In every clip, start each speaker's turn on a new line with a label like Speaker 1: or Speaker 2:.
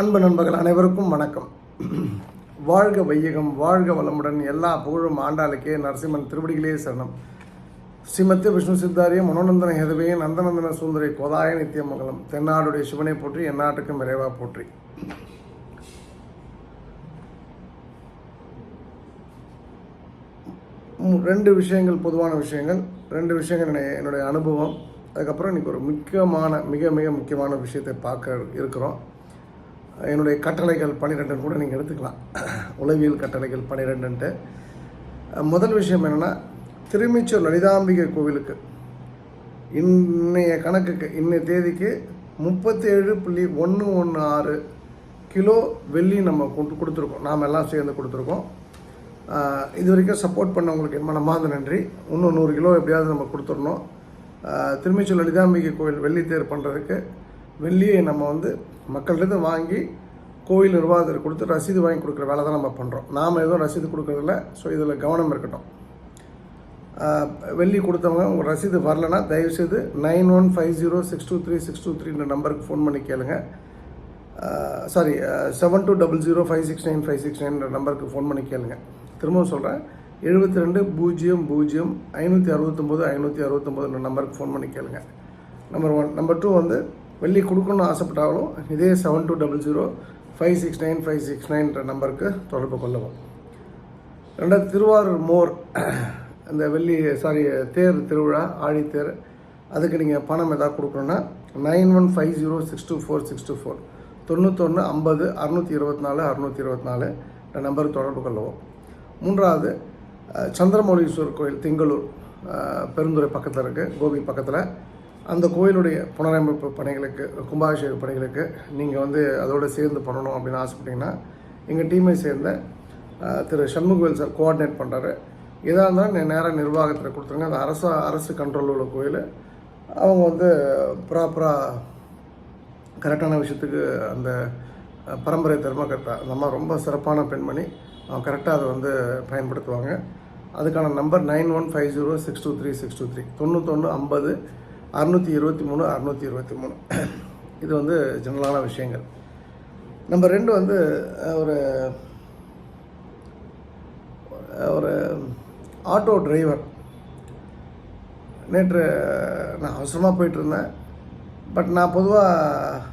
Speaker 1: அன்பு நண்பர்கள் அனைவருக்கும் வணக்கம். வாழ்க வையகம் வாழ்க வளமுடன் எல்லா புகழும் ஆண்டாளுக்கே நரசிம்மன் திருவடிகளே சரணம். ஸ்ரீமத்திய விஷ்ணு சித்தாரிய மனோநந்தன ஹெதவையே நந்தநந்தன சுந்தரி கோதாய நித்தியமங்கலம் தென்னாடுடைய சிவனை போற்றி எந்நாட்டுக்கும் விரைவாக போற்றி. ரெண்டு விஷயங்கள் பொதுவான விஷயங்கள். ரெண்டு விஷயங்கள் என்னுடைய அனுபவம். அதுக்கப்புறம் இன்றைக்கி ஒரு முக்கியமான மிக மிக முக்கியமான விஷயத்தை பார்க்க இருக்கிறோம். என்னுடைய கட்டளைகள் பன்னிரெண்டுன்னு கூட நீங்கள் எடுத்துக்கலாம். உளவியல் கட்டளைகள் பன்னிரெண்டுன்ட்டு முதல் விஷயம் என்னென்னா திருமிச்சூர் லலிதாம்பிகை கோவிலுக்கு இன்றைய கணக்குக்கு இன்றைய தேதிக்கு முப்பத்தேழு புள்ளி ஒன்று ஒன்று ஆறு கிலோ வெள்ளி நம்ம கொண்டு கொடுத்துருக்கோம். நாம் எல்லாம் சேர்ந்து கொடுத்துருக்கோம். இது வரைக்கும் சப்போர்ட் பண்ணவங்களுக்கு மனமார்ந்த நன்றி. இன்னும் நூறு கிலோ எப்படியாவது நம்ம கொடுத்துடணும். திருமிச்சூர் லலிதாம்பிகை கோயில் வெள்ளி தேர் பண்ணுறதுக்கு வெள்ளியை நம்ம வந்து மக்கள்கிட்ட வாங்கி கோயில் நிர்வாகத்தில் கொடுத்து ரசீது வாங்கி கொடுக்குற வேலை தான் நம்ம பண்ணுறோம் நாம் எதுவும் ரசீது கொடுக்கறதில்ல. ஸோ இதில் கவனம் இருக்கட்டும். வெள்ளி கொடுத்தவங்க உங்கள் ரசீது வரலனா தயவுசெய்து nine one five zero six two three six two த்ரீன்ற நம்பருக்கு ஃபோன் பண்ணி கேளுங்க. Sorry seven two double zero five six nine five six நைன்ற நம்பருக்கு ஃபோன் பண்ணி கேளுங்க. திரும்பவும் சொல்கிறேன் எழுபத்தி ரெண்டு பூஜ்ஜியம் பூஜ்ஜியம் ஐநூற்றி அறுபத்தொம்போது ஐநூற்றி அறுபத்தொம்போதுன்ற நம்பருக்கு ஃபோன் பண்ணி கேளுங்க. நம்பர் ஒன் நம்பர் டூ வந்து வெள்ளி கொடுக்கணும்னு ஆசைப்பட்டாலும் இதே seven two double zero five six nine five six நைன்ற நம்பருக்கு தொடர்பு கொள்ளவும். ரெண்டாவது திருவாரூர் மோர் அந்த வெள்ளி சாரி தேர் திருவிழா ஆழித்தேர் அதுக்கு நீங்கள் பணம் எதாவது கொடுக்கணுன்னா nine one five zero six two four six two four தொண்ணூத்தொன்று ஐம்பது அறுநூற்றி இருபத்தி நாலு அறுநூற்றி இருபத்தி நாலு நம்பருக்கு தொடர்பு கொள்ளவும். மூன்றாவது சந்திரமௌலீஸ்வரர் கோயில் திங்களூர் பெருந்துறை பக்கத்தில் இருக்குது கோபி பக்கத்தில். அந்த கோயிலுடைய புனரமைப்பு பணிகளுக்கு கும்பாபிஷேக பணிகளுக்கு நீங்கள் வந்து அதோடு சேர்ந்து பண்ணணும் அப்படின்னு ஆசைப்பட்டீங்கன்னா எங்கள் டீமை சேர்ந்த திரு சண்முகவேல் சார் கோஆர்டினேட் பண்ணுறாரு எதாக இருந்தாலும் நேராக நிர்வாகத்தில் கொடுத்துருங்க. அந்த அரசு அரசு கண்ட்ரோல் உள்ள கோயில். அவங்க வந்து ப்ராப்பராக கரெக்டான விஷயத்துக்கு அந்த பரம்பரை தர்மகர்த்தா அந்த அம்மா ரொம்ப சிறப்பான பெண்மணி. அவங்க கரெக்டாக அதை வந்து பயன்படுத்துவாங்க. அதுக்கான number nine one five zero six two three six two three. தொண்ணூத்தொன்று ஐம்பது அறுநூற்றி இருபத்தி மூணு அறுநூற்றி இருபத்தி மூணு. இது வந்து ஜெனரலான விஷயங்கள். நம்பர் ரெண்டு வந்து ஒரு ஒரு ஆட்டோ டிரைவர். நேற்று நான் அவசரமாக போயிட்டுருந்தேன். பட் நான் பொதுவாக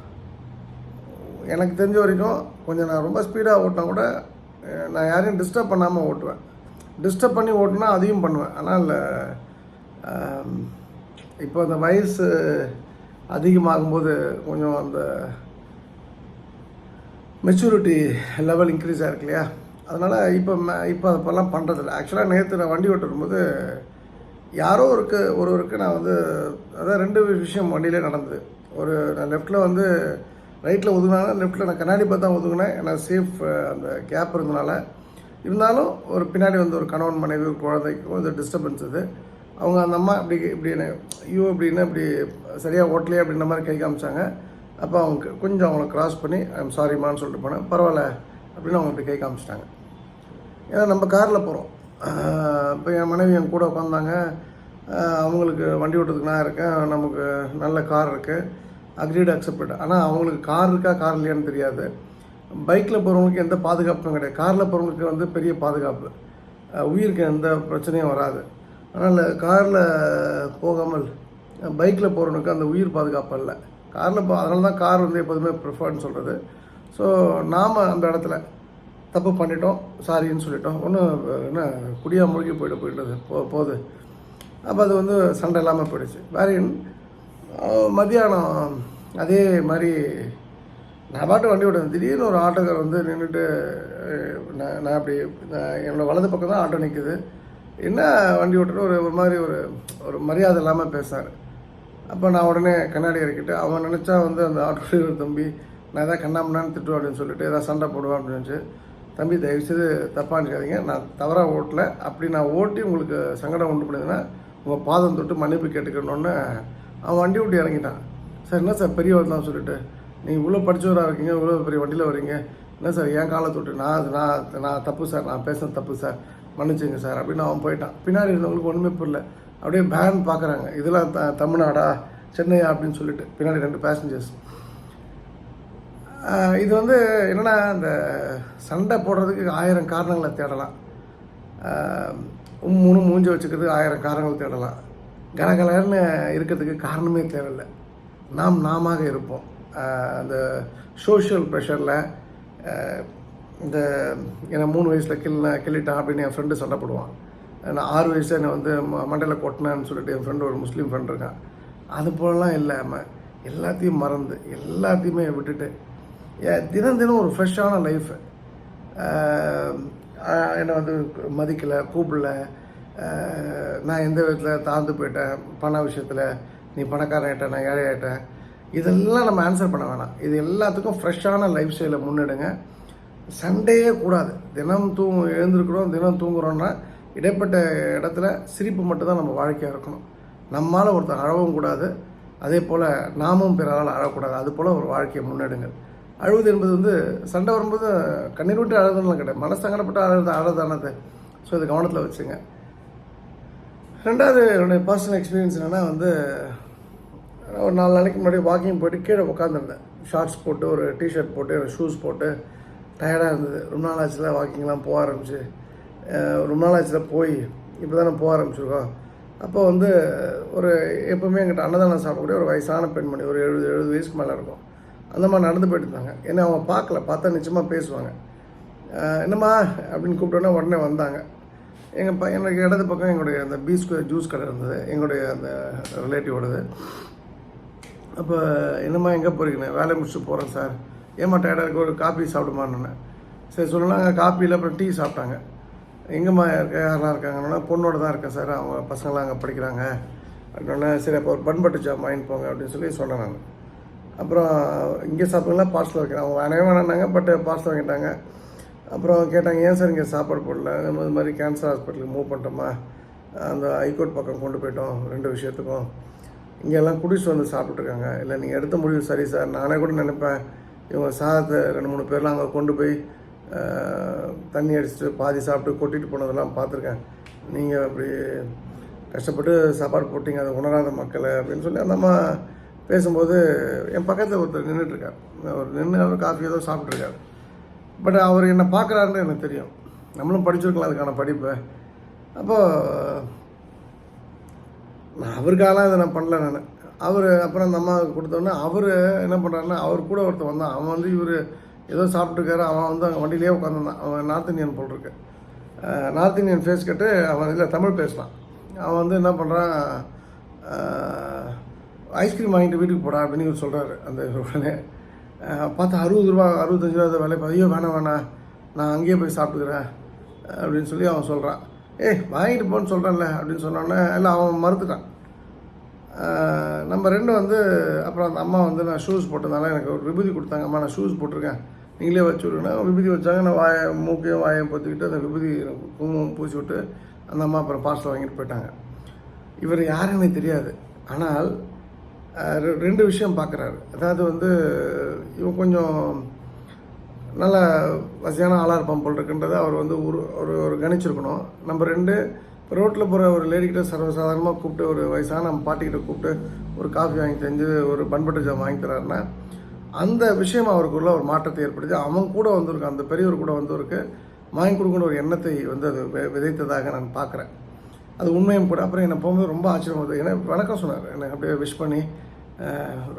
Speaker 1: எனக்கு தெரிஞ்ச வரைக்கும் கொஞ்சம் நான் ரொம்ப ஸ்பீடாக ஓட்டினா கூட நான் யாரையும் டிஸ்டர்ப் பண்ணாமல் ஓட்டுவேன். டிஸ்டர்ப் பண்ணி ஓட்டினா அதையும் பண்ணுவேன். ஆனால் இல்லை இப்போ அந்த வயசு அதிகமாகும்போது கொஞ்சம் அந்த மெச்சூரிட்டி லெவல் இன்க்ரீஸ் ஆகிருக்கு இல்லையா? அதனால் இப்போ இப்போ அப்போல்லாம் பண்ணுறதில்ல ஆக்சுவலாக நேற்று நான் வண்டி ஓட்டு யாரோ ஒருக்கு ஒருவருக்கு நான் வந்து அதான் ரெண்டு விஷயம் வண்டியிலே நடந்தது. ஒரு நான் லெஃப்ட்டில் வந்து ரைட்டில் ஒதுங்கினாலும் லெஃப்ட்டில் நான் கண்ணாடி பார்த்து தான் ஒதுங்கினேன். ஏன்னா சேஃப் அந்த கேப் இருந்தனால. இருந்தாலும் ஒரு பின்னாடி வந்து ஒரு கணவன் மனைவி ஒரு குழந்தைக்கு கொஞ்சம் டிஸ்டர்பன்ஸ் இது அவங்க அந்த அம்மா இப்படி இப்படின்னு ஐயோ அப்படின்னு இப்படி சரியாக ஓட்டலையே அப்படின்ற மாதிரி கை காமிச்சாங்க. அப்போ அவங்க கொஞ்சம் அவங்கள கிராஸ் பண்ணி ஐம் சாரிம்மான்னு சொல்லிட்டு போனேன். பரவாயில்ல அப்படின்னு அவங்க இப்படி கை காமிச்சிட்டாங்க. ஏன்னா நம்ம காரில் போகிறோம் இப்போ என் மனைவி என் கூட உட்காந்தாங்க அவங்களுக்கு வண்டி ஓட்டுறதுக்கு நான் இருக்கேன். நமக்கு நல்ல கார் இருக்குது அக்ரிடு அக்செப்டட் ஆனால் அவங்களுக்கு கார் இருக்கா கார் இல்லையான்னு தெரியாது. பைக்கில் போகிறவங்களுக்கு எந்த பாதுகாப்பும் கிடையாது. காரில் போகிறவங்களுக்கு வந்து பெரிய பாதுகாப்பு. உயிருக்கு எந்த பிரச்சனையும் வராது. அதனால் காரில் போகாமல் பைக்கில் போகிறவனுக்கு அந்த உயிர் பாதுகாப்பு இல்லை காரில் போ அதனால தான் கார் வந்து எப்போதுமே ப்ரிஃபர்னு சொல்கிறது ஸோ நாம் அந்த இடத்துல தப்பு பண்ணிட்டோம் சாரின்னு சொல்லிட்டோம். ஒன்றும் என்ன குடியா மூழ்கி போய்ட்டு போயிட்டது போ போகுது. அப்போ அது வந்து சண்டை இல்லாமல் போயிடுச்சு. வேறு மத்தியானம் அதே மாதிரி நான் பாட்டு வண்டி ஓட்டுறேன் திடீர்னு ஒரு ஆட்டோக்கார் வந்து நின்றுட்டு நான் நான் அப்படி என்னோடய வலது பக்கம் தான் ஆட்டோ நிற்குது என்ன வண்டி ஓட்டுற ஒரு ஒரு மாதிரி ஒரு ஒரு மரியாதை இல்லாமல் பேசுனார் அப்போ நான் உடனே கண்ணாடி இறக்கிட்டு அவன் நினச்சா வந்து அந்த ஆட்டோ டிரைவர் தம்பி நான் எதாவது கண்ணாமண்ணான்னு திட்டுவேன் அப்படின்னு சொல்லிட்டு எதாவது சண்டை போடுவேன் அப்படின்னு தம்பி தயவுசெய்து தப்பாக நினைக்காதீங்க. நான் தவறாக ஓட்டல. அப்படி நான் ஓட்டி உங்களுக்கு சங்கடம் உண்டு பண்ணுதுன்னா உங்கள் பாதம் தொட்டு மன்னிப்பு கேட்டுக்கணுன்னு அவன் வண்டி விட்டு இறங்கிட்டான். சார் என்ன சார் பெரியவர் தான் சொல்லிட்டு? நீங்கள் இவ்வளோ படிச்சவராக இருக்கீங்க இவ்வளோ பெரிய வண்டியில் வரீங்க என்ன சார் என் காலை தொட்டு? நான் நான் நான் தப்பு சார். நான் பேசுனது தப்பு சார். மன்னிச்சுங்க சார் அப்படின்னு அவன் போயிட்டான். பின்னாடி இருந்தவங்களுக்கு ஒன்றுமே புரியல. அப்படியே பேன் பார்க்குறாங்க இதெல்லாம் த தமிழ்நாடா? சென்னையா? அப்படின்னு சொல்லிட்டு. பின்னாடி ரெண்டு பேசஞ்சர்ஸ் இது வந்து என்னென்னா இந்த சண்டை போடுறதுக்கு ஆயிரம் காரணங்களை தேடலாம். ஆஹ் உம்முன்னு மூஞ்சி வச்சுக்கிறதுக்கு ஆயிரம் காரணங்கள் தேடலாம். கனகலன்னு இருக்கிறதுக்கு காரணமே தேவையில்லை. நாம் நாமாக இருப்போம். அந்த சோஷியல் ப்ரெஷரில் இந்த என்னை மூணு வயசில் கிள்ள கிள்ளிட்டான் அப்படின்னு என் ஃப்ரெண்டு சண்டை போடுவான். நான் ஆறு வயசில் என்னை வந்து ம- மண்டையில் கொட்டினேன்னு சொல்லிட்டு என் ஃப்ரெண்டு ஒரு முஸ்லீம் ஃப்ரெண்ட் இருக்கான். அது போலலாம் இல்லாமல் எல்லாத்தையும் மறந்து எல்லாத்தையுமே விட்டுட்டு. ஏன் தினம் தினம் ஒரு ஃப்ரெஷ்ஷான லைஃபு என்னை வந்து மதிக்கலை கூப்பிடல. நான் எந்த விதத்தில் தாழ்ந்து போயிட்டேன்? பண விஷயத்தில். நீ பணக்காரன் ஆகிட்டேன் நான் ஏழை ஆகிட்டேன் இதெல்லாம் நம்ம ஆன்சர் பண்ண வேணாம். இது எல்லாத்துக்கும் ஃப்ரெஷ்ஷான லைஃப் ஸ்டைலை முன்னெடுங்க. சண்டையே கூடாது. தினம் தூ எழுந்திருக்கிறோம் தினம் தூங்குறோம்னா இடைப்பட்ட இடத்துல சிரிப்பு மட்டும்தான் நம்ம வாழ்க்கையாக இருக்கணும். நம்மால் ஒருத்தர் அழவும் கூடாது. அதே போல் நாமும் பிறரால் அழக்கூடாது. அது போல் ஒரு வாழ்க்கையை முன்னெடுங்கள். அழுவது என்பது வந்து சண்டை வரும்போது கண்ணீர் விட்டு அழுதுலாம் கிடையாது. மனசு சங்கடப்பட்டு அழுது அழுதானது. ஸோ இது கவனத்தில் வச்சுங்க. ரெண்டாவது என்னுடைய பர்சனல் எக்ஸ்பீரியன்ஸ் என்னென்னா வந்து ஒரு நாலு நாளைக்கு முன்னாடி வாக்கிங் போயிட்டு கீழே உட்காந்துருந்தேன் ஷார்ட்ஸ் போட்டு ஒரு டிஷர்ட் போட்டு ஒரு ஷூஸ் போட்டு டயர்டாக இருந்தது. ரொம்ப நாள் ஆச்சுல வாக்கிங்லாம் போக ஆரம்பிச்சு. ரொம்ப நாள் ஆச்சுல போய் இப்போ தானே போக ஆரம்பிச்சிருக்கோம். அப்போ வந்து ஒரு எப்போவுமே எங்கிட்ட அன்னதானம் சாப்பிடக்கூடிய ஒரு வயசான பெண்மணி ஒரு எழுபது எழுபது வயசுக்கு மேலே இருக்கும். அந்த மாதிரி நடந்து போயிட்டு இருந்தாங்க. ஏன்னா அவங்க பார்க்கல பார்த்தா நிச்சயமாக பேசுவாங்க. என்னம்மா? அப்படின்னு கூப்பிட்டோன்னே உடனே வந்தாங்க. எங்கள் ப எனக்கு இடது பக்கம் எங்களுடைய அந்த பீ ஸ்கொயர் ஜூஸ் கடை இருந்தது. எங்களுடைய அந்த ரிலேட்டிவோடது அப்போ என்னம்மா எங்கே போகிறீங்கண்ணே வேலை முடிச்சுட்டு போகிறேன் சார் ஏமா டயர்டாக இருக்கு ஒரு காப்பி சாப்பிடுமான்னு சரி சொல்லலாம் காப்பியில் அப்புறம் டீ சாப்பிட்டாங்க. எங்கம்மா இருக்க யாரெல்லாம் இருக்காங்கன்னா பொண்ணோட தான் இருக்கேன் சார். அவங்க பசங்களாம் அங்கே படிக்கிறாங்க. அப்படின்னா சரி அப்போ ஒரு பண்பட்டு ஜாப் வாங்கிட்டு போங்க அப்படின்னு சொல்லி சொன்னேன் நான். அப்புறம் இங்கே சாப்பிடுங்களா பார்சல் வைக்கிறேன். அவங்க வேணவே வேணாங்க பட் பார்சல் வாங்கிட்டாங்க. அப்புறம் கேட்டாங்க ஏன் சார் இங்கே சாப்பாடு போடல? நம்ம இது மாதிரி கேன்சர் ஹாஸ்பிட்டலுக்கு மூவ் பண்ணிட்டோமா? அந்த ஹைகோர்ட் பக்கம் கொண்டு போயிட்டோம் ரெண்டு விஷயத்துக்கும். இங்கெல்லாம் குடிச்சு வந்து சாப்பிட்ருக்காங்க இல்லை நீங்கள் எடுத்த முடிவு சரி சார். நானே கூட நினைப்பேன். இவங்க சாதத்தை ரெண்டு மூணு பேர்லாம் அங்கே கொண்டு போய் தண்ணி அடிச்சுட்டு பாதி சாப்பிட்டு கொட்டிட்டு போனதெல்லாம் பார்த்துருக்கேன். நீங்கள் அப்படி கஷ்டப்பட்டு சாப்பாடு போட்டிங்க அதை உணராத மக்களை அப்படின்னு சொல்லி அந்த அம்மா பேசும்போது என் பக்கத்தில் ஒருத்தர் நின்றுட்டுருக்கார் அவர் நின்று அவர் காஃபி ஏதோ சாப்பிட்ருக்காரு பட் அவர் என்னை பார்க்குறாருன்னு எனக்கு தெரியும். நம்மளும் படிச்சிருக்கலாம் அதுக்கான படிப்பை. அப்போது நான் அவருக்காகலாம் இதை நான் பண்ணல நான். அவர் அப்புறம் அந்த அம்மாவுக்கு கொடுத்தோன்னே அவர் என்ன பண்ணுறாருன்னா அவர் கூட ஒருத்தர் வந்தான். அவன் வந்து இவர் ஏதோ சாப்பிட்ருக்காரு அவன் வந்து அங்கே வண்டியிலே உட்காந்துருந்தான் அவன் நார்த் இந்தியன் போல் இருக்கு. நார்த் இந்தியன் ஃபேஸ் கட்டு அவன் இல்லை தமிழ் பேசுகிறான் அவன் வந்து என்ன பண்ணுறான் ஐஸ்கிரீம் வாங்கிட்டு வீட்டுக்கு போடா அப்படின்னு இவர் சொல்கிறாரு அந்த உடனே பார்த்தா அறுபது ரூபா அறுபத்தஞ்சு ரூபா விலை ஐயோ வேணாம் வேணாம். நான் அங்கேயே போய் சாப்பிட்டுக்கிறேன் அப்படின்னு சொல்லி அவன் சொல்கிறான் ஏய் வாங்கிட்டு போன்னு சொல்கிறேன்ல அப்படின்னு சொன்னோன்னே இல்லை அவன் மறுத்துட்டான். நம்ம ரெண்டு வந்து அப்புறம் அந்த அம்மா வந்து நான் ஷூஸ் போட்டதுனால எனக்கு ஒரு விபூதி கொடுத்தாங்க. அம்மா நான் ஷூஸ் போட்டிருக்கேன். நீங்களே வச்சு விடுங்க விபூதி வச்சாங்க. நான் வாயை மூக்கையும் வாயையும் பொத்துக்கிட்டு அந்த விபூதி குங்குமம் பூசி விட்டு அந்த அம்மா அப்புறம் பார்சல் வாங்கிட்டு போயிட்டாங்க. இவர் யாருன்னு தெரியாது. ஆனால் ரெ- ரெண்டு விஷயம் பார்க்குறாரு அதாவது வந்து இவன் கொஞ்சம் நல்ல வசதியான ஆளாக இருப்பான் போல் இருக்குன்றதை அவர் வந்து ஒரு ஒரு கணிச்சிருக்கணும். நம்பர் ரெண்டு ரோட்டில் போகிற ஒரு லேடிக்கிட்ட சர்வசாதாரணமாக கூப்பிட்டு ஒரு வயசான நம்ம பாட்டிக்கிட்ட கூப்பிட்டு ஒரு காஃபி வாங்கி செஞ்சு ஒரு பண்பட்டு ஜாம் வாங்கி தராருன்னா அந்த விஷயம் அவருக்குள்ள ஒரு மாற்றத்தை ஏற்படுத்தி அவன் கூட வந்திருக்கு அந்த பெரியவர் கூட வந்தவருக்கு வாங்கி கொடுக்கணும் ஒரு எண்ணத்தை வந்து அது விதைத்ததாக நான் பார்க்குறேன். அது உண்மையும் கூட. அப்புறம் என்னை போகும்போது ரொம்ப ஆச்சரியமா இருந்தது. ஏன்னா வணக்கம் சொன்னார். எனக்கு அப்படியே விஷ் பண்ணி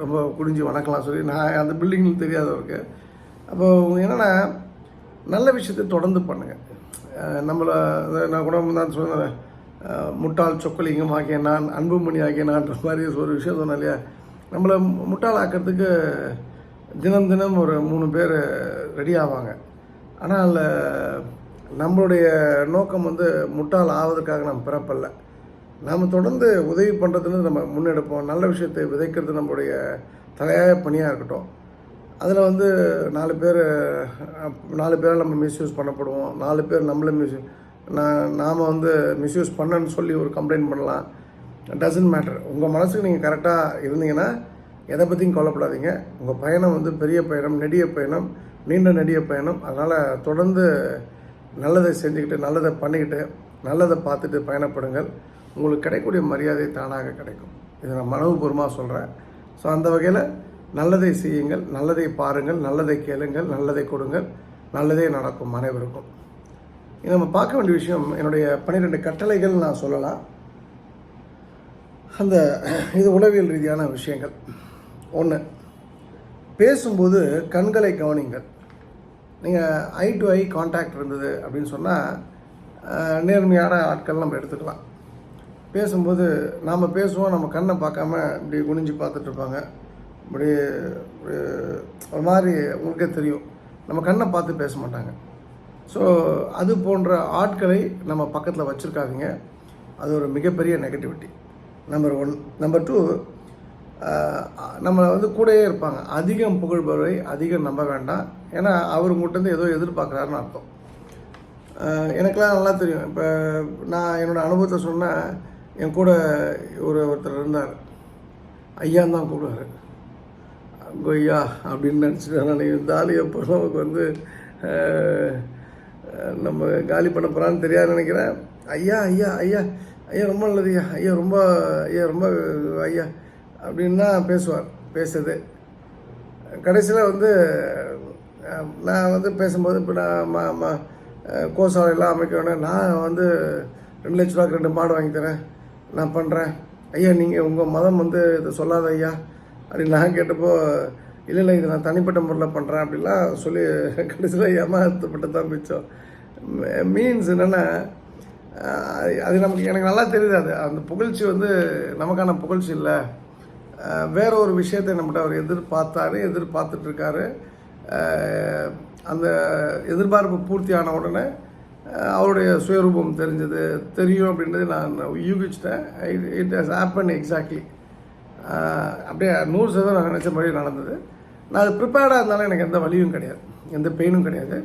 Speaker 1: ரொம்ப குடிஞ்சு வணக்கலாம் சொல்லி நான் அந்த பில்டிங்கில் தெரியாதவருக்கு. அப்போ என்னென்னா நல்ல விஷயத்தை தொடர்ந்து பண்ணுங்கள் நம்மளை நான் கூட தான் சொன்னேன். முட்டாள் சொக்கலிங்கம் ஆகிய நான் அன்புமணி ஆகிய நான்ற மாதிரி ஒரு விஷயம் சொன்னேன் இல்லையா? நம்மளை முட்டாள் ஆக்கிறதுக்கு தினம் தினம் ஒரு மூணு பேர் ரெடி ஆவாங்க. ஆனால் நம்மளுடைய நோக்கம் வந்து முட்டாள் ஆவதற்காக நாம் பிறப்பல்ல. நாம் தொடர்ந்து உதவி பண்ணுறதுன்னு நம்ம முன்னெடுப்போம். நல்ல விஷயத்தை விதைக்கிறது நம்மளுடைய தலையாய பணியாக இருக்கட்டும். அதில் வந்து நாலு பேர் நாலு பேரை நம்ம மிஸ்யூஸ் பண்ணப்படுவோம். நாலு பேர் நம்மளை மிஸ் நான் நாம் வந்து மிஸ்யூஸ் பண்ணன்னு சொல்லி ஒரு கம்ப்ளைண்ட் பண்ணலாம். டசன்ட் மேட்டர் உங்கள் மனசுக்கு நீங்கள் கரெக்டாக இருந்தீங்கன்னா எதை பற்றியும் கவலைப்படாதீங்க. உங்கள் பயணம் வந்து பெரிய பயணம் நெடிய பயணம் நீண்ட நெடிய பயணம். அதனால் தொடர்ந்து நல்லதை செஞ்சுக்கிட்டு நல்லதை பண்ணிக்கிட்டு நல்லதை பார்த்துட்டு பயணப்படுங்கள். உங்களுக்கு கிடைக்கக்கூடிய மரியாதை தானாக கிடைக்கும். இதை நான் மனவுபூர்வமாக சொல்கிறேன் ஸோ அந்த வகையில் நல்லதை செய்யுங்கள் நல்லதை பாருங்கள் நல்லதை கேளுங்கள் நல்லதை கொடுங்கள் நல்லதே நடக்கும் அனைவருக்கும். இது நம்ம பார்க்க வேண்டிய விஷயம் என்னுடைய பன்னிரெண்டு கட்டளைகள் நான் சொல்லலாம். அந்த இது உளவியல் ரீதியான விஷயங்கள். ஒன்று பேசும்போது கண்களை கவனிங்கள். நீங்கள் ஐ டு ஐ காண்டாக்ட் இருந்தது அப்படின்னு சொன்னால் நேர்மையான ஆட்கள் நம்ம எடுத்துக்கலாம். பேசும்போது நாம் பேசுவோம் நம்ம கண்ணை பார்க்காம இப்படி குனிஞ்சு பார்த்துட்ருப்பாங்க இருப்பாங்க இப்படி ஒரு ஒரு மாதிரி உங்களுக்கே தெரியும். நம்ம கண்ணை பார்த்து பேச மாட்டாங்க. ஸோ அது போன்ற ஆட்களை நம்ம பக்கத்தில் வச்சுருக்காதீங்க. அது ஒரு மிகப்பெரிய negativity number one number two நம்மளை வந்து கூடயே இருப்பாங்க. அதிகம் புகழ்பவரை அதிகம் நம்ப வேண்டாம். ஏன்னா அவர் உங்கள்கிட்ட ஏதோ எதிர்பார்க்குறாருன்னு அர்த்தம். எனக்கெலாம் எனக்கெல்லாம் நல்லா தெரியும். இப்போ நான் என்னோடய அனுபவத்தை சொன்னேன். என் கூட ஒரு ஒருத்தர் இருந்தார். ஐயான்னு தான் கூப்பிடுவார். கொய்யா அப்படின்னு நினச்சிட்டு நான் தாலி அப்போ நமக்கு வந்து நம்ம காலி பண்ண போகிறான்னு தெரியாது நினைக்கிறேன். ஐயா ஐயா ஐயா ஐயா ரொம்ப நல்லது ஐயா ஐயா ரொம்ப ஐயா ரொம்ப ஐயா அப்படின்னா பேசுவார் பேசுது கடைசியில் வந்து நான் வந்து பேசும்போது இப்போ நான் மா ம கோசாலையெல்லாம் அமைக்க வேணாம். நான் வந்து ரெண்டு லட்ச ரூபாய்க்கு ரெண்டு மாடு வாங்கி தரேன். நான் பண்ணுறேன் ஐயா நீங்கள் உங்கள் மதம் வந்து இதை சொல்லாத ஐயா. அப்படின்னு நான் கேட்டப்போ இல்லை இல்லை இது நான் தனிப்பட்ட முறையில் பண்ணுறேன் அப்படிலாம் சொல்லி கடைசியில் ஏமாத்தப்பட்டு தான் மிச்சம் மீன்ஸ் என்னென்னா அது நமக்கு எனக்கு நல்லா தெரியுது அது. அந்த புகழ்ச்சி வந்து நமக்கான புகழ்ச்சி இல்லை. வேற ஒரு விஷயத்தை நம்மகிட்ட அவர் எதிர்பார்த்தாரு எதிர்பார்த்துட்ருக்காரு. அந்த எதிர்பார்ப்பு பூர்த்தி ஆன உடனே அவருடைய சுயரூபம் தெரிஞ்சது தெரியும் அப்படின்றது நான் யூகிச்சிட்டேன். இட் ஹஸ் ஆப்பன் எக்ஸாக்ட்லி அப்படியே நூறு சதவீதம் நான் நினச்ச மாதிரி நடந்தது. நான் அது ப்ரிப்பேர்டாக இருந்தாலும் எனக்கு எந்த வழியும் கிடையாது. எந்த பெயினும் கிடையாது.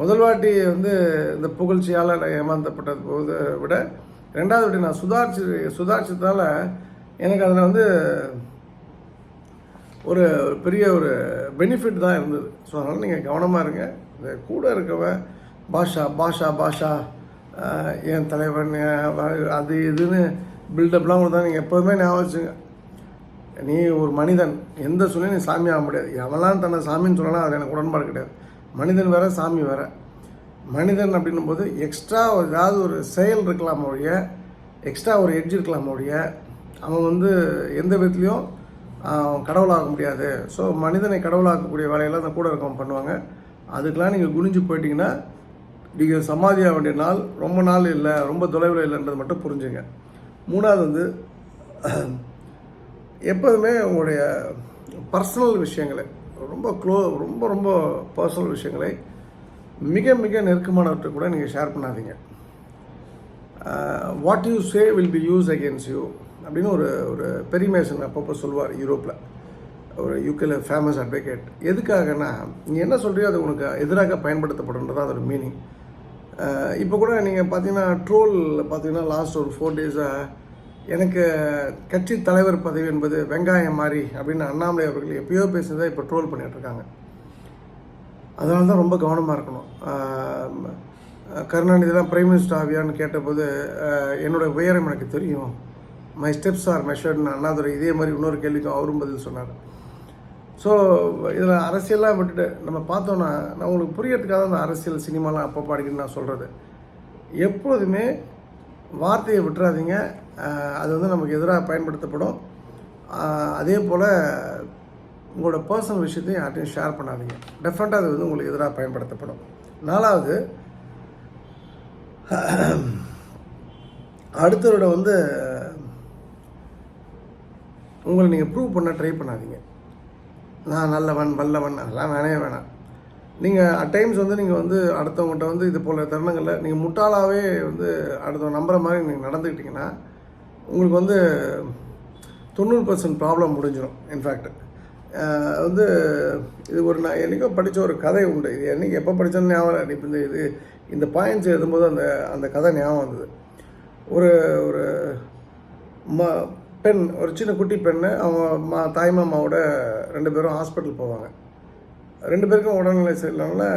Speaker 1: முதல் வாட்டி வந்து இந்த புகழ்ச்சியால் நான் ஏமாந்தப்பட்டது போது விட ரெண்டாவது வாட்டி நான் சுதாரிச்சு சுதாரிச்சதால் எனக்கு அதில் வந்து ஒரு பெரிய ஒரு பெனிஃபிட் தான் இருந்தது. ஸோ அதனால் நீங்கள் கவனமாக இருங்க. இந்த கூட இருக்கவன் பாஷா பாஷா பாஷா என் தலைவன் அது இதுன்னு பில்டப்லாம் கொடுத்தா நீங்கள் எப்போதுமே ஞாபகம் வச்சுங்க. நீ ஒரு மனிதன் எந்த சொல்லி நீ சாமி ஆக முடியாது. எவன்லாம் தன்னை சாமின்னு சொல்லலாம் அது எனக்கு உடன்பாடு கிடையாது. மனிதன் வேற சாமி வேற. மனிதன் அப்படின்னும் போது எக்ஸ்ட்ரா ஏதாவது ஒரு செயல் இருக்கலாம் ஒழிய எக்ஸ்ட்ரா ஒரு எட்ஜ் இருக்கலாம் ஒழிய அவன் வந்து எந்த விதத்துலையும் கடவுளாக முடியாது. ஸோ மனிதனை கடவுளாக்கக்கூடிய வேலையெல்லாம் அந்த கூட இருக்கவங்க பண்ணுவாங்க. அதுக்கெலாம் நீங்கள் குனிஞ்சு போயிட்டீங்கன்னா நீங்கள் சமாதியாக வேண்டிய நாள் ரொம்ப நாள் இல்லை ரொம்ப தொலைவில் இல்லைன்றது மட்டும் புரிஞ்சுங்க. மூணாவது வந்து எப்போதுமே உங்களுடைய பர்சனல் விஷயங்களை ரொம்ப க்ளோ ரொம்ப ரொம்ப பர்சனல் விஷயங்களை மிக மிக நெருக்கமானவற்றை கூட நீங்கள் ஷேர் பண்ணாதீங்க. What you say will be use against you அப்படின்னு ஒரு ஒரு பெரிமேசன் அப்பப்போ சொல்லுவார் யூரோப்பில் ஒரு யூகேல ஃபேமஸ் அட்வொகேட் எதுக்காகனா நீ என்ன சொல்கிறியோ அது உனக்கு எதிராக பயன்படுத்தப்படுன்றது அதோட மீனிங் இப்போ கூட நீங்கள் பார்த்தீங்கன்னா ட்ரோலில் பார்த்தீங்கன்னா லாஸ்ட் ஒரு ஃபோர் டேஸாக எனக்கு கட்சி தலைவர் பதவி என்பது வெங்காயம் மாதிரி அப்படின்னு அண்ணாமலை அவர்கள் எப்பயோ பேசுனதை இப்போ ட்ரோல் பண்ணிகிட்ருக்காங்க அதனால தான் ரொம்ப கவனமாக இருக்கணும். கருணாநிதிலாம் பிரைம் மினிஸ்டர் ஆவியான்னு கேட்டபோது என்னோடய என்னோட உயரம் எனக்கு தெரியும். மை ஸ்டெப்ஸ் ஆர் மெஷர்ட்னு அண்ணாதுரை இதே மாதிரி இன்னொரு கேள்விக்கும் அவரும் பதில் சொன்னார். ஸோ இதில் அரசியலாக விட்டுட்டு நம்ம பார்த்தோன்னா நான் உங்களுக்கு புரியறதுக்காக அந்த அரசியல் சினிமாலாம் அப்பப்போ அடிக்கணும்னு நான் சொல்கிறது எப்பொழுதுமே வார்த்தையை விட்டுறாதீங்க. அது வந்து நமக்கு எதிராக பயன்படுத்தப்படும். அதே போல் உங்களோட பர்சனல் விஷயத்தையும் யார்ட்டையும் ஷேர் பண்ணாதீங்க. டெஃபினட்டாக அது வந்து உங்களுக்கு எதிராக பயன்படுத்தப்படும். நாலாவது அடுத்தவரோட வந்து உங்களை நீங்கள் ப்ரூவ் பண்ண ட்ரை பண்ணாதீங்க. நான் நல்லவன் வல்லவன் அதெல்லாம் வேணவே வேணாம். நீங்கள் அட் டைம்ஸ் வந்து நீங்கள் வந்து அடுத்தவங்கள்ட்ட வந்து இது போல் தருணங்களில் நீங்கள் முட்டாளாகவே வந்து அடுத்தவங்க நம்புற மாதிரி நீங்கள் நடந்துக்கிட்டிங்கன்னா உங்களுக்கு வந்து தொண்ணூறு பர்சன்ட் ப்ராப்ளம் முடிஞ்சிடும் இன்ஃபேக்ட் வந்து இது ஒரு நான் என்றைக்கோ படித்த ஒரு கதை உண்டு. இது என்றைக்கு எப்போ படித்தாலும் ஞாபகம் இல்லை. இப்போ இந்த இது இந்த பாயிண்ட்ஸ் எழுதும்போது அந்த அந்த கதை ஞாபகம் வந்தது. ஒரு ஒரு ம பெண் ஒரு சின்ன குட்டி பெண்ணு அவங்க மா தாய் மாமாவோட ரெண்டு பேரும் ஹாஸ்பிட்டல் போவாங்க. ரெண்டு பேருக்கும் உடல்நிலை சரியில்லாமல்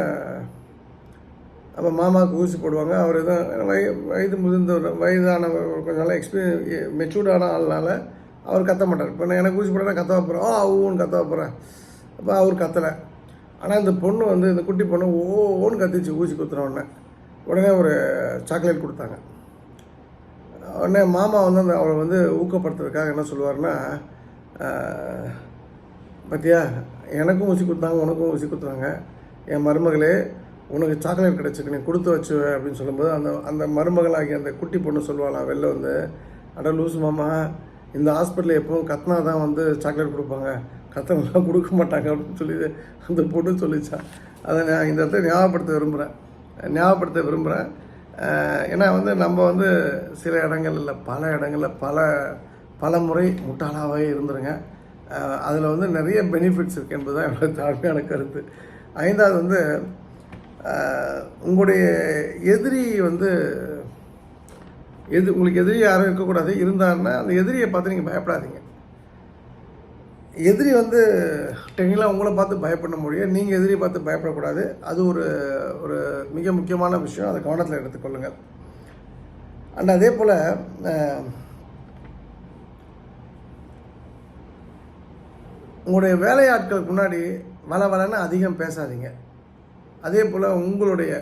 Speaker 1: அப்போ மாமாவுக்கு ஊசி போடுவாங்க. அவர் எதுவும் வய வயது முதிர்ந்தவர் வயதான கொஞ்சம் நல்லா எக்ஸ்பீரியன் மெச்சூர்டான ஆள்னால அவர் கத்த மாட்டார். இப்போ நான் எனக்கு ஊசி போட்டா கத்த வைப்பேன் ஆ ஊன்னு கத்த வைப்பேன் அப்போ அவர் கத்தலை. ஆனால் இந்த பொண்ணு வந்து இந்த குட்டி பொண்ணு ஓ ஓன்னு கத்திச்சு ஊசி குத்துன உடனே உடனே ஒரு சாக்லேட் கொடுத்தாங்க. உடனே மாமா வந்து அந்த அவளை வந்து ஊக்கப்படுத்துறதுக்காக என்ன சொல்லுவார்னா பார்த்தியா எனக்கும் ஊசி கொடுத்தாங்க உனக்கும் ஊசி கொடுத்தாங்க என் மருமகளே உனக்கு சாக்லேட் கிடச்சிருக்கு நீ கொடுத்து வச்சு அப்படின்னு சொல்லும்போது அந்த அந்த மருமகளாகி அந்த குட்டி பொண்ணு சொல்லுவாளாம் வெளில வந்து அட லூசு மாமா இந்த ஹாஸ்பிட்டலில் எப்பவும் கத்னா தான் வந்து சாக்லேட் கொடுப்பாங்க. கத்தனெலாம் கொடுக்க மாட்டாங்க அப்படின்னு சொல்லி அந்த பொண்ணு சொல்லிச்சா. அதை நான் இந்த இடத்துல ஞாபகப்படுத்த விரும்புகிறேன் ஞாபகப்படுத்த விரும்புகிறேன் ஏன்னா வந்து நம்ம வந்து சில இடங்களில் பல இடங்களில் பல பல முறை முட்டாளாகவே இருந்துருங்க. அதில் வந்து நிறைய பெனிஃபிட்ஸ் இருக்குது என்பது தான் என்னோட தாழ்மையான கருத்து. ஐந்தாவது வந்து உங்களுடைய எதிரி வந்து எது உங்களுக்கு எதிரி யாரும் இருக்கக்கூடாது. இருந்தாருன்னா அந்த எதிரியை பார்த்து நீங்கள் பயப்படாதீங்க. எதிரி வந்து டெக்னிக்கலாக உங்களை பார்த்து பயப்பட முடியும். நீங்கள் எதிரியை பார்த்து பயப்படக்கூடாது. அது ஒரு ஒரு மிக முக்கியமான விஷயம். அதை கவனத்தில் எடுத்துக்கொள்ளுங்கள். அண்ட் அதே போல் உங்களுடைய வேலையாட்களுக்கு முன்னாடி வள வளன்னு அதிகம் பேசாதீங்க. அதே போல் உங்களுடைய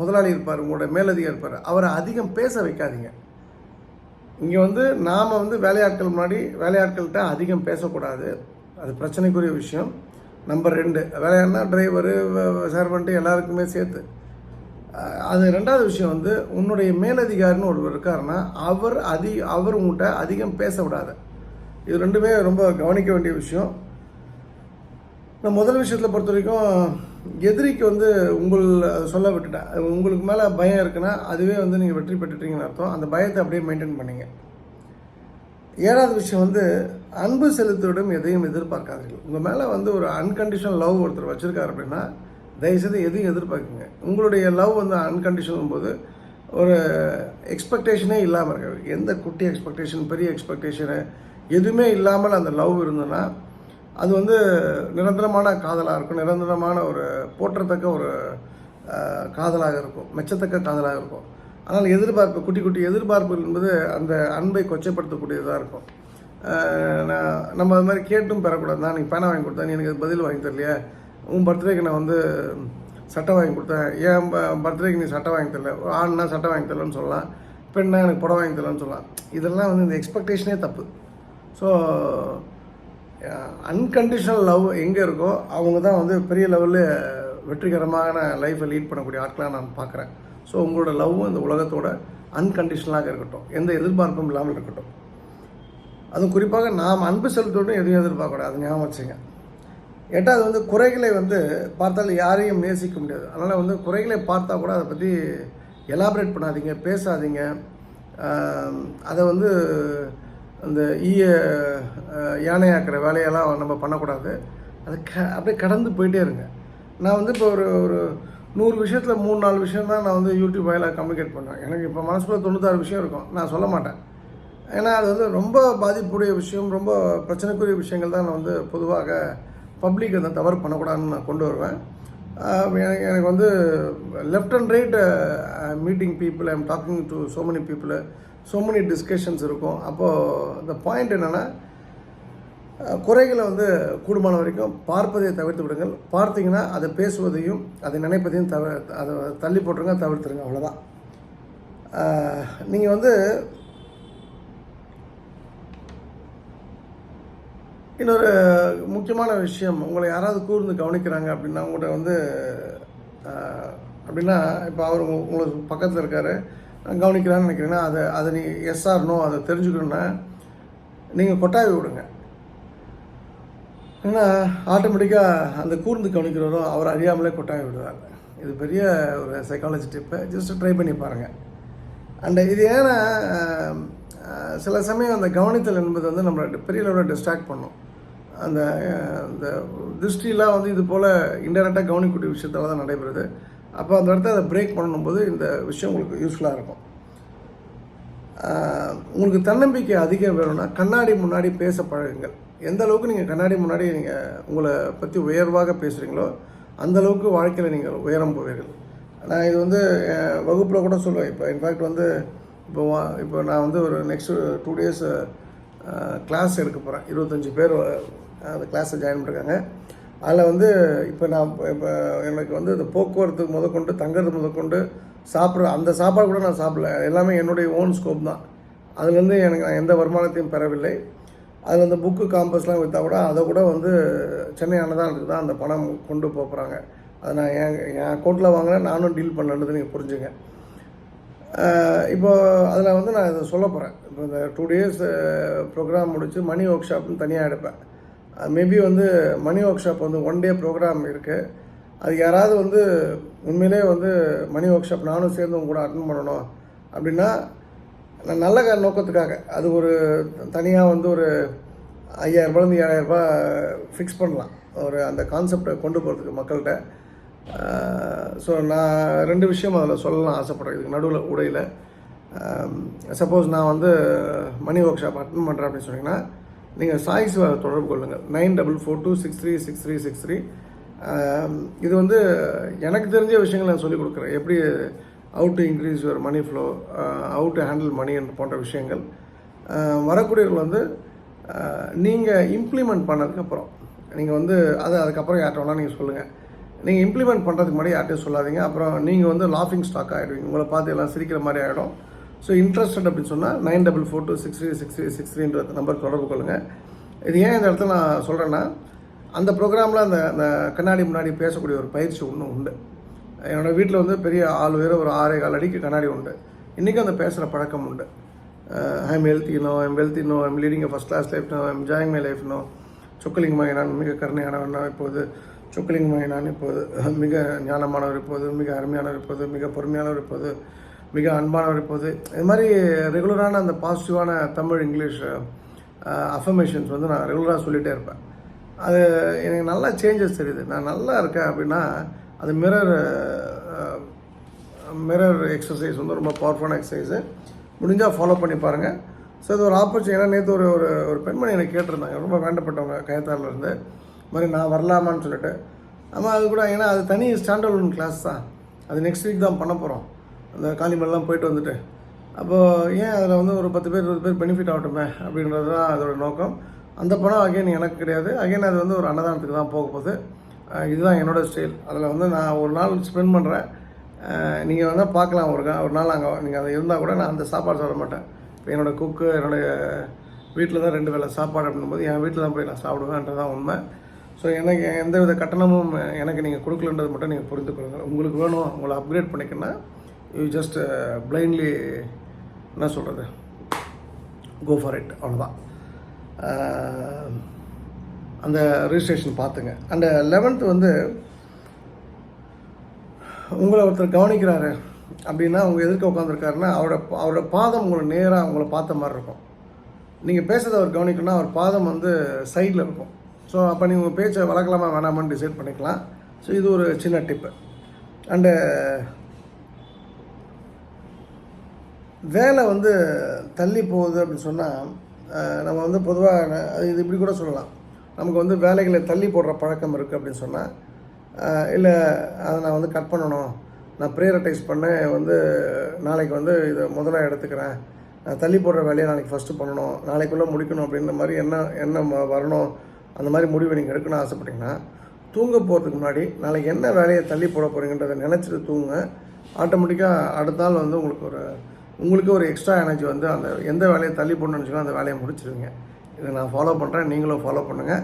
Speaker 1: முதலாளி இருப்பார் உங்களுடைய மேலதிகாரி இருப்பார் அவரை அதிகம் பேச வைக்காதீங்க. இங்கே வந்து நாம் வந்து வேலையாட்கள் முன்னாடி வேலையாட்கள்கிட்ட அதிகம் பேசக்கூடாது. அது பிரச்சனைக்குரிய விஷயம். நம்பர் ரெண்டு வேலையாட்னா டிரைவரு சர்வெண்ட்டு எல்லாருக்குமே சேர்த்து. அது ரெண்டாவது விஷயம் வந்து உன்னுடைய மேலதிகாரின்னு ஒருவர் இருக்காருன்னா அவர் அதி அவர் உங்கள்கிட்ட அதிகம் பேச விடாத. இது ரெண்டுமே ரொம்ப கவனிக்க வேண்டிய விஷயம். நான் முதல் விஷயத்தில் பொறுத்த வரைக்கும் எதிரிக்கு வந்து உங்கள் சொல்ல விட்டுட்டேன். உங்களுக்கு மேலே பயம் இருக்குன்னா அதுவே வந்து நீங்கள் வெற்றி பெற்றுட்டீங்கன்னு அர்த்தம். அந்த பயத்தை அப்படியே மெயின்டைன் பண்ணீங்க. ஏழாவது விஷயம் வந்து அன்பு செலுத்துவிடும் எதையும் எதிர்பார்க்காதீர்கள். உங்கள் மேலே வந்து ஒரு அன்கண்டிஷனல் லவ் ஒருத்தர் வச்சுருக்காரு அப்படின்னா தயவுசெய்து எதையும் எதிர்பார்க்குங்க உங்களுடைய லவ் வந்து அன்கண்டிஷனல் போது ஒரு எக்ஸ்பெக்டேஷனே இல்லாமல் இருக்காது. எந்த குட்டி எக்ஸ்பெக்டேஷன் பெரிய எக்ஸ்பெக்டேஷனு எதுவுமே இல்லாமல் அந்த லவ் இருந்ததுன்னா அது வந்து நிரந்தரமான காதலாக இருக்கும். நிரந்தரமான ஒரு போற்றத்தக்க ஒரு காதலாக இருக்கும். மெச்சத்தக்க காதலாக இருக்கும். ஆனால் எதிர்பார்ப்பு குட்டி குட்டி எதிர்பார்ப்புகள் என்பது அந்த அன்பை கொச்சைப்படுத்தக்கூடியதாக இருக்கும். நான் நம்ம அது மாதிரி கேட்டும் பெறக்கூடாது. நான் நீ பேனா வாங்கி கொடுத்தேன். நீ எனக்கு பதில் வாங்கி தரலையே. உன் பர்த்டேக்கு நான் வந்து சட்டை வாங்கி கொடுத்தேன். ஏன் பர்த்டேக்கு நீ சட்டை வாங்கி தரல? ஒரு ஆண்னா சட்டை வாங்கி தரலன்னு சொல்லலாம். பெண்ணா எனக்கு புடவை வாங்கி தரலன்னு சொல்லலாம். இதெல்லாம் வந்து இந்த எக்ஸ்பெக்டேஷனே தப்பு. ஸோ அன்கண்டிஷனல் லவ் எங்கே இருக்கோ அவங்க தான் வந்து பெரிய லெவலில் வெற்றிகரமான லைஃப்பை லீட் பண்ணக்கூடிய ஆட்களாக நான் பார்க்குறேன். ஸோ உங்களோட லவ்வும் இந்த உலகத்தோட அன்கண்டிஷனலாக இருக்கட்டும். எந்த எதிர்பார்ப்பும் இல்லாமல் இருக்கட்டும். அதுவும் குறிப்பாக நாம் அன்பு செலுத்தோடும் எதையும் எதிர்பார்க்கக்கூடாது. அது ஞாபகம் வச்சுங்க எட்டாவது வந்து குறைகளை வந்து பார்த்தால் யாரையும் நேசிக்க முடியாது. அதனால் வந்து குறைகளை பார்த்தா கூட அதை பற்றி எலாபரேட் பண்ணாதீங்க பேசாதீங்க. அதை வந்து அந்த ஈய அஹ், யானையாக்குற வேலையெல்லாம் நம்ம பண்ணக்கூடாது. அது க அப்படியே கடந்து போயிட்டே இருங்க. நான் வந்து இப்போ ஒரு ஒரு நூறு விஷயத்தில் மூணு நாலு விஷயம் தான் நான் வந்து யூடியூப் வாயிலாக கம்யூனிகேட் பண்ணுவேன். எனக்கு இப்போ மனசுக்குள்ள தொண்ணூத்தாறு விஷயம் இருக்கும். நான் சொல்ல மாட்டேன். ஏன்னா அது வந்து ரொம்ப பாதிப்புடைய விஷயம் ரொம்ப பிரச்சனைக்குரிய விஷயங்கள் தான் நான் வந்து பொதுவாக பப்ளிக் வந்து தவறு பண்ணக்கூடாதுன்னு நான் கொண்டு வருவேன். எனக்கு எனக்கு வந்து left and right meeting people I'm talking to so many people so many discussions இருக்கும். அப்போது இந்த பாயிண்ட் என்னென்னா குறைகளை வந்து கூடுமான வரைக்கும் பார்ப்பதை தவிர்த்து விடுங்கள். பார்த்தீங்கன்னா அதை பேசுவதையும் அதை நினைப்பதையும் தவிர அதை தள்ளி போட்டுருங்க தவிர்த்துருங்க அவ்வளோதான் நீங்கள் வந்து இன்னொரு முக்கியமான விஷயம் உங்களை யாராவது கூர்ந்து கவனிக்கிறாங்க அப்படின்னா உங்கள்கிட்ட வந்து அப்படின்னா இப்போ அவர் உங்களுக்கு பக்கத்தில் இருக்கார். கவனிக்கிறான்னு நினைக்கிறீங்கன்னா அதை அதை நீ எஸ்ஆர்னோ அதை தெரிஞ்சுக்கணுன்னா நீங்கள் கொட்டாவி விடுங்க. ஏன்னா ஆட்டோமேட்டிக்காக அந்த கூர்ந்து கவனிக்கிறவரும் அவர் அறியாமலே கொட்டாவி விடுவார் இது பெரிய ஒரு சைக்காலஜி டிப்பு ஜஸ்ட் ட்ரை பண்ணி பாருங்கள் அண்ட் இது ஏன்னா சில சமயம் அந்த கவனித்தல் என்பது வந்து நம்மளை பெரிய லெவலில் டிஸ்ட்ராக்ட் பண்ணும். அந்த அந்த திருஷ்டிலாம் வந்து இது போல் இன்டெரக்டாக கவனிக்கூடிய விஷயத்தால் தான் நடைபெறுது. அப்போ அந்த இடத்த அதை பிரேக் பண்ணும்போது இந்த விஷயம் உங்களுக்கு யூஸ்ஃபுல்லாக இருக்கும். உங்களுக்கு தன்னம்பிக்கை அதிகம் வேணும்னா கண்ணாடி முன்னாடி பேச பழகுங்கள். எந்த அளவுக்கு நீங்கள் கண்ணாடி முன்னாடி நீங்கள் உங்களை பற்றி உயர்வாக பேசுகிறீங்களோ அந்தளவுக்கு வாழ்க்கையில் நீங்கள் உயரம் போவீர்கள். நான் இது வந்து என் வகுப்பில் கூட சொல்லுவேன். இப்போ இன்ஃபேக்ட் வந்து இப்போ வா- இப்போ நான் வந்து ஒரு நெக்ஸ்ட் டூ டேஸ் கிளாஸ் எடுக்க போகிறேன் இருபத்தஞ்சி பேர் அந்த கிளாஸை ஜாயின் பண்ணிருக்காங்க. அதில் வந்து இப்போ நான் இப்போ எனக்கு வந்து இந்த போக்குவரத்துக்கு முதற்கொண்டு தங்குறது முதற்கொண்டு சாப்பிட்ற அந்த சாப்பாடு கூட நான் சாப்பிடல. எல்லாமே என்னுடைய ஓன் ஸ்கோப் தான். அதுலேருந்து எனக்கு நான் எந்த வருமானத்தையும் பெறவில்லை. அதில் அந்த புக்கு காம்பஸ்லாம் விற்றா கூட அதை கூட வந்து சென்னை அன்னதானத்துக்கு தான் அந்த பணம் கொண்டு போகிறாங்க. அதை நான் என் என் அக்கௌண்ட்டில் வாங்கினேன் நானும் டீல் பண்ணது நீங்கள் புரிஞ்சுங்க. இப்போ அதில் வந்து நான் இதை சொல்ல போகிறேன். இப்போ இந்த டூ டேஸ் ப்ரோக்ராம் முடித்து மணி ஒர்க் ஷாப்னு தனியாக எடுப்பேன். மேபி வந்து மணி ஒர்க் ஷாப் வந்து ஒன் டே ப்ரோக்ராம் இருக்குது அது யாராவது வந்து உண்மையிலே வந்து மணி ஒர்க் ஷாப் நானும் சேர்ந்து உங்க கூட அட்டன் பண்ணணும். அப்படின்னா நான் நல்ல நோக்கத்துக்காக அது ஒரு தனியாக வந்து ஒரு ஐயாயிரரூபாலேருந்து ஏழாயிரரூபா ஃபிக்ஸ் பண்ணலாம். ஒரு அந்த கான்செப்டை கொண்டு போகிறதுக்கு மக்கள்கிட்ட. ஸோ நான் ரெண்டு விஷயம் அதில் சொல்லலாம் ஆசைப்பட்றேன். இதுக்கு நடுவில் உடையில். சப்போஸ் நான் வந்து மணி ஒர்க் ஷாப் அட்டன் பண்ணுறேன் அப்படின்னு சொன்னீங்கன்னா நீங்கள் சாய் சிவா தொடர்பு கொள்ளுங்கள் nine double four two six three six three six three இது வந்து எனக்கு தெரிஞ்ச விஷயங்கள் நான் சொல்லிக் கொடுக்குறேன். எப்படி how to increase your money flow how to handle money போன்ற விஷயங்கள். வரக்கூடியவர்கள் வந்து நீங்கள் இம்ப்ளிமெண்ட் பண்ணதுக்கப்புறம் நீங்கள் வந்து அது அதுக்கப்புறம் யார்கிட்ட வேணால் நீங்கள் சொல்லுங்கள் நீங்கள் இம்ப்ளிமெண்ட் பண்ணுறதுக்கு முன்னாடி யார்ட்டையும் சொல்லாதீங்க. அப்புறம் நீங்கள் வந்து லாஃபிங் ஸ்டாக் ஆகிடுவீங்க உங்களை பார்த்து எல்லாம் சிரிக்கிற மாதிரி ஆகிடும் ஸோ இன்ட்ரெஸ்டட் அப்படின்னு சொன்னால் nine double four two six three six three six த்ரீன்ற number தொடர்பு கொள்ளுங்கள் இது ஏன் இந்த இடத்துல நான் சொல்கிறேன்னா அந்த ப்ரோக்ராமில் அந்த அந்த கண்ணாடி முன்னாடி பேசக்கூடிய ஒரு பயிற்சி ஒன்றும் உண்டு. என்னோடய வீட்டில் வந்து பெரிய ஆள் வேறு ஒரு ஆறே கால் அடிக்கு கண்ணாடி உண்டு. இன்றைக்கும் அந்த பேசுகிற பழக்கம் உண்டு. I'm healthy no I'm wealthy no I'm leading first class life no I'm joying my life no சொக்கலிங் நான் மிக கருணையானவன் நான் இப்போது. சொக்கலிங் நான் இப்போது. மிக ஞானமானவர் இப்போது மிக அருமையானவர் இப்போது மிக பொறுமையானவர் இப்போது. மிக அன்பானவர் இப்போது. இது மாதிரி ரெகுலரான அந்த பாசிட்டிவான தமிழ் இங்கிலீஷ் அஃபர்மேஷன்ஸ் வந்து நான் ரெகுலராக சொல்லிகிட்டே இருப்பேன். அது எனக்கு நல்லா சேஞ்சஸ் தெரியுது. நான் நல்லா இருக்கேன் அப்படின்னா அது மிரர் மிரர் எக்ஸசைஸ் வந்து ரொம்ப பவர்ஃபுல்லான எக்ஸசைஸு முடிஞ்சால் ஃபாலோ பண்ணி பாருங்கள் ஸோ இது ஒரு ஆப்பர்ச்சுனிட்டி ஏன்னா நேற்று ஒரு ஒரு ஒரு பெண்மணி எனக்கு கேட்டிருந்தாங்க. ரொம்ப வேண்டப்பட்டவங்க கயத்தாரிலேருந்து. இது மாதிரி நான் வரலாமான்னு சொல்லிட்டு. ஆமாம் அது கூட ஏன்னா அது தனி ஸ்டாண்டர்ட் கிளாஸ் தான். அது நெக்ஸ்ட் வீக் தான் பண்ண போகிறோம் அந்த காளிமலைலாம் போயிட்டு வந்துட்டு. அப்போது ஏன் அதில் வந்து ஒரு பத்து பேர் இருபது பேர் பெனிஃபிட் ஆகட்டுமே அப்படின்றது தான் அதோட நோக்கம். அந்த பணம் அகைன் எனக்கு கிடையாது. அகைன் அது வந்து ஒரு அன்னதானத்துக்கு தான் போக போகுது. இதுதான் என்னோடய ஸ்டைல் அதில் வந்து நான் ஒரு நாள் ஸ்பெண்ட் பண்ணுறேன் நீங்கள் வேணால் பார்க்கலாம் ஒரு ஒரு நாள் அங்கே நீங்கள் அது இருந்தால் கூட நான் அந்த சாப்பாடு சாப்பிட மாட்டேன். இப்போ என்னோடய குக்கு என்னுடைய வீட்டில் தான் ரெண்டு வேளை சாப்பாடு அப்படின்னும்போது என் வீட்டில் தான் போய் நான் சாப்பிடுவேன்றது தான் உண்மை. ஸோ எனக்கு எந்த வித கட்டணமும் எனக்கு நீங்கள் கொடுக்கலன்றது மட்டும் நீங்கள் புரிந்து கொள்ளுங்கள். உங்களுக்கு வேணும் உங்களை அப்கிரேட் பண்ணிக்கணும்னா யூ ஜஸ்ட் பிளைண்ட்லி என்ன சொல்கிறது கோ ஃபார் இட் அவ்வளோதான் அந்த ரிஜிஸ்ட்ரேஷன் பார்த்துங்க. அந்த லெவன்த்து வந்து உங்களை ஒருத்தர் கவனிக்கிறாரு அப்படின்னா அவங்க எதிர்க்க உட்காந்துருக்காருன்னா அவரோட அவரோட பாதம் உங்களை நேராக அவங்கள பார்த்த மாதிரி இருக்கும். நீங்கள் பேசுகிறத அவர் கவனிக்கணும்னா அவர் பாதம் வந்து சைடில் இருக்கும். ஸோ அப்போ நீங்கள் உங்கள் பேச்சை வளர்க்கலாமா வேணாமான்னு டிசைட் பண்ணிக்கலாம். ஸோ இது ஒரு சின்ன டிப்பு அண்டு வேலை வந்து தள்ளி போகுது அப்படின்னு சொன்னால் நம்ம வந்து பொதுவாக இது இப்படி கூட சொல்லலாம். நமக்கு வந்து வேலைகளை தள்ளி போடுற பழக்கம் இருக்குது அப்படின்னு சொன்னால் இல்லை அதை நான் வந்து கட் பண்ணணும் நான் ப்ரியரட்டைஸ் பண்ண வந்து நாளைக்கு வந்து இதை முதல்ல எடுத்துக்கிறேன். நான் தள்ளி போடுற வேலையை நாளைக்கு ஃபஸ்ட்டு பண்ணணும் நாளைக்குள்ளே முடிக்கணும் அப்படின்ற மாதிரி என்ன என்ன ம- வரணும் அந்த மாதிரி முடிவை நீங்கள் எடுக்கணும்னு ஆசைப்பட்டீங்கன்னா தூங்க போகிறதுக்கு முன்னாடி நாளைக்கு என்ன வேலையை தள்ளி போட போகிறீங்கன்றதை நினச்சிட்டு தூங்க ஆட்டோமேட்டிக்காக அடுத்த நாள் வந்து உங்களுக்கு ஒரு உங்களுக்கு ஒரு எக்ஸ்ட்ரா எனர்ஜி வந்து அந்த எந்த வேலையை தள்ளி போடணும்னு வச்சுக்கோ அந்த வேலையை முடிச்சிருவீங்க. இதை நான் ஃபாலோ பண்ணுறேன் நீங்களும் ஃபாலோ பண்ணுங்கள்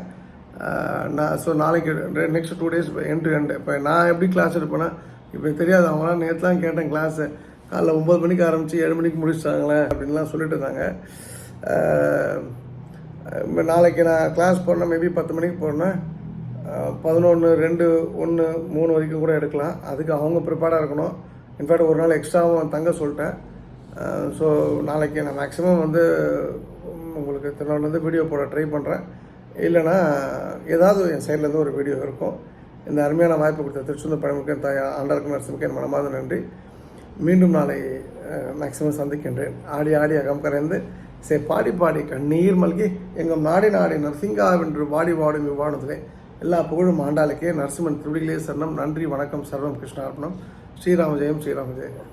Speaker 1: நான் ஸோ நாளைக்கு நெக்ஸ்ட் டூ டேஸ் இப்போ டு எண்டு இப்போ நான் எப்படி கிளாஸ் எடுப்பேன்னா இப்போ தெரியாது அவங்களாம் நேற்று தான் கேட்டேன் கிளாஸு காலைல ஒம்பது மணிக்கு ஆரம்பித்து ஏழு மணிக்கு முடிச்சிட்டாங்களே அப்படின்லாம் சொல்லிட்டு இருந்தாங்க. இப்போ நாளைக்கு நான் கிளாஸ் போனால் மேபி பத்து மணிக்கு போனேன் பதினொன்று ரெண்டு ஒன்று மூணு வரைக்கும் கூட எடுக்கலாம். அதுக்கு அவங்க ப்ரிப்பேர்டாக இருக்கணும். இன்ஃபேக்ட் ஒரு நாள் எக்ஸ்ட்ராவும் தங்க சொல்லிட்டேன். ஸோ நாளைக்கு நான் மேக்ஸிமம் வந்து உங்களுக்கு திருநாள்லேருந்து வீடியோ போட ட்ரை பண்ணுறேன் இல்லைன்னா ஏதாவது என் சைட்லேருந்து ஒரு வீடியோ இருக்கும். இந்த அருமையான வாய்ப்பு கொடுத்த திருச்செந்தூர் பழமுக தாய் ஆண்டாருக்கு நரசிமுக என் மனமாத நன்றி. மீண்டும் நாளை மேக்ஸிமம் சந்திக்கின்றேன். ஆடி ஆடி அகம் கரைந்து சே பாடி பாடி கண்ணீர் மல்கி எங்கள் நாடி நாடி நரசிங்காவென்று வாடி வாடும் இவ்வாணுதலே எல்லா புகழும் ஆண்டாளுக்கே நரசிம்மன் திருடிகளே சரணம். நன்றி வணக்கம் சர்வம் கிருஷ்ணார்ப்பணம் ஸ்ரீராம ஜெயம் ஸ்ரீராம ஜெயம்.